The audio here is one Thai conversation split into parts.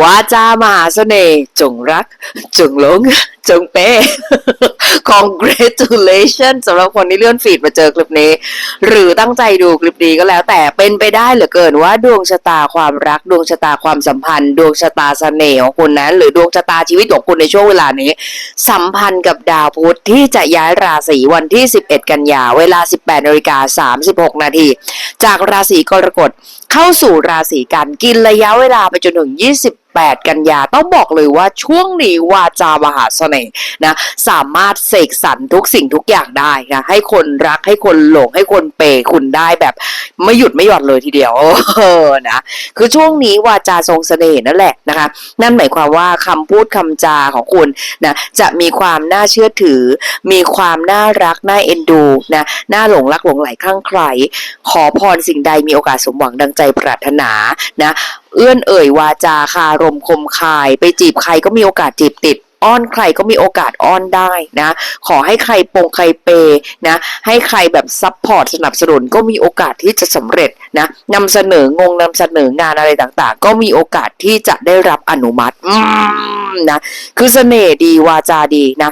วาจามหาเสน่ห์จงรัก จงหลง จงเป้ congratulation สำหรับคนที่เลื่อนฟีดมาเจอคลิปนี้ หรือตั้งใจดูคลิปนี้ก็แล้ว แต่เป็นไปได้เหลือเกินว่าดวงชะตาความรัก ดวงชะตาความสัมพันธ์ ดวงชะตาเสน่ห์ของคุณนั้น หรือดวงชะตาชีวิตของคุณในช่วงเวลานี้ สัมพันธ์กับดาวพุธที่จะย้ายราศีวันที่ 11 กันยาเวลา 18นาฬิกา36 นาทีจากราศีกรกฎเข้าสู่ราศีกันกินระยะเวลาไปจนถึง 8 กันยาต้องบอกเลยว่าช่วงนี้วาจามหาเสน่ห์นะสามารถเสกสรรทุกสิ่งทุกอย่างได้นะให้คนรักให้คนหลงให้คนเปคุณได้แบบไม่หยุดไม่หย่อนเลยทีเดียวเออนะคือช่วงนี้วาจาทรงเสน่ห์นั่นแหละนะคะนั่นหมายความว่าคำพูดคำจาของคุณนะจะมีความน่าเชื่อถือ มีความน่ารักน่าเอ็นดูนะน่าหลงรักหลงไหลคลั่งไคล้ขอพรสิ่งใดมีโอกาสสมหวังดังใจปรารถนานะ เอื้อนเอ่ยวาจาคารมคมคาย ไปจีบใครก็มีโอกาสจีบติดอ้อนใครก็มีโอกาสอ้อนได้นะ ขอให้ใครปงใครเปย์นะ ให้ใครแบบซัพพอร์ตสนับสนุนก็มีโอกาสที่จะสำเร็จนะนำเสนองงนำเสนองานอะไรต่างๆ ก็มีโอกาสที่จะได้รับอนุมัติอืมนะ คือเสน่ห์ดีวาจาดีนะ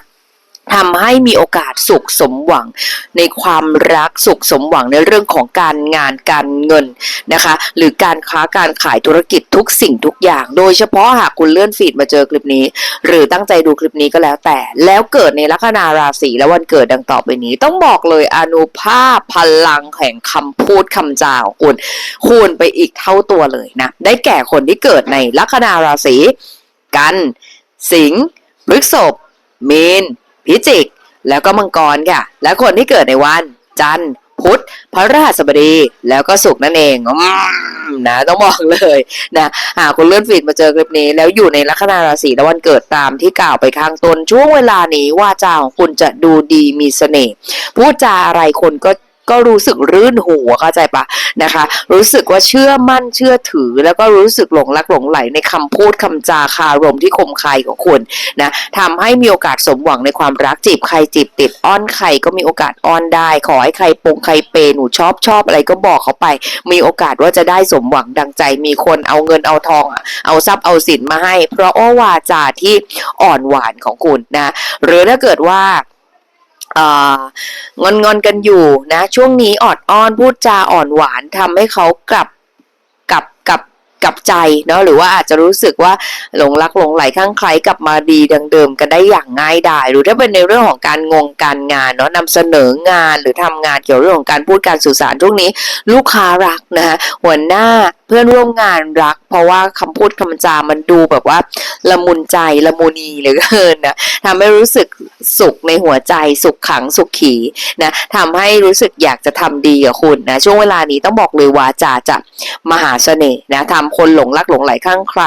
ทำให้มีโอกาสสุขสมหวัง ในความรักสุขสมหวังในเรื่องของการงานการเงินนะคะ หรือการค้าการขายธุรกิจทุกสิ่งทุกอย่าง โดยเฉพาะหากคุณเลื่อนฟีดมาเจอคลิปนี้ หรือตั้งใจดูคลิปนี้ก็แล้วแต่ แล้วเกิดในลัคนาราศีและวันเกิดดังต่อไปนี้ ต้องบอกเลยอนุภาพพลังแห่งคำพูดคำจาของคุณคูณไปอีกเท่าตัวเลยนะ ได้แก่คนที่เกิดในลัคนาราศีกัน สิงห์พฤษภมีน พิจิก แล้วก็มังกรค่ะ และคนที่เกิดในวัน จันทร์พุธพระราชบดีแล้วก็ศุกร์นั่นเองอืมนะต้องบอกเลยนะหากคุณเลื่อนฟีดมาเจอคลิปนี้ แล้วอยู่ในลัคนาราศีและวันเกิดตามที่กล่าวไปข้างต้นช่วงเวลานี้ว่าจาของคุณจะดูดีมีเสน่ห์พูดจาอะไรคนก็ ก็รู้สึกรื่นหูเข้าใจปะนะคะ รู้สึกว่าเชื่อมั่นเชื่อถือ แล้วก็รู้สึกหลงรักหลงไหลในคำพูดคำจาคารมที่คมคายของคุณนะทำให้มีโอกาสสมหวังในความรักจีบใครจีบติดอ้อนใครก็มีโอกาสอ้อนได้ ขอให้ใครปงใครเปหนูชอบชอบอะไรก็บอกเขาไป มีโอกาสว่าจะได้สมหวังดังใจ มีคนเอาเงินเอาทองเอาทรัพย์เอาสินมาให้ เพราะว่าวาจาที่อ่อนหวานของคุณนะ หรือถ้าเกิดว่า งอนงอนกันอยู่นะ ช่วงนี้ออดอ้อนพูดจาอ่อนหวานทำให้เขากลับกลับกลับกลับใจเนาะหรือว่าอาจจะรู้สึกว่าหลงรักหลงไหลข้างใครกลับมาดีดังเดิมกันได้อย่างง่ายดายหรือถ้าเป็นในเรื่องของการงงการงานเนาะนำเสนองานหรือทำงานเกี่ยวกับเรื่องของการพูดการสื่อสารช่วงนี้ ลูกค้ารักนะคะหัวหน้า พื่อนร่วมงานรัก เพราะว่าคำพูดคำจามันดูแบบว่า ละมุนใจละมุนีเหลือเกินนะทำให้รู้สึกสุขในหัวใจสุขขังสุขขีนะทำให้รู้สึกอยากจะทำดีกับคุณนะช่วงเวลานี้ต้องบอกเลยวาจาจะมหาเสน่ห์นะทำคนหลงรักหลงไหลข้างใคร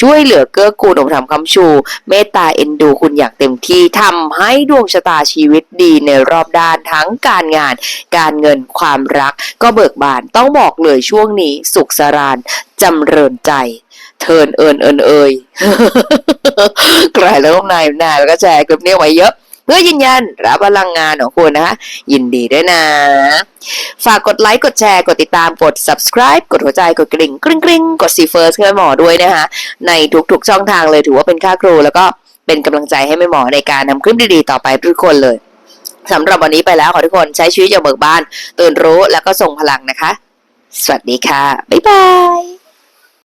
ช่วยเหลือเกื้อกูลองค์ธรมคำชู เมตตาเอ็นดูคุณอย่างเต็มที่ทำให้ดวงชะตาชีวิตดีในรอบด้านทั้งการงาน การเงินความรัก ก็เบิกบานต้องบอกเลยช่วงนี้สุขสรานจำเริญใจเทินเอินเอินเอ่ยใครแล้วนายนายแล้วก็แชร์คลิปนี้ไว้เยอะ เพื่อยืนยันรับพลังงานของคุณนะคะยินดีด้วยนะ ฝากกดไลค์ กดแชร์ กดติดตามกด subscribe กดหัวใจกดกริ่งกริ๊งกริ๊งกดซีเฟิร์สให้แม่หมอด้วยนะคะในทุกๆช่องทางเลยถือว่าเป็นค่าครู แล้วก็เป็นกำลังใจให้แม่หมอในการทำคลิปดีๆต่อไปทุกคนเลยสำหรับวันนี้ไปแล้วขอทุกคนใช้ชีวิตอย่างเบิกบานตื่นรู้แล้วก็ส่งพลังนะคะ สวัสดีค่ะ บ๊ายบาย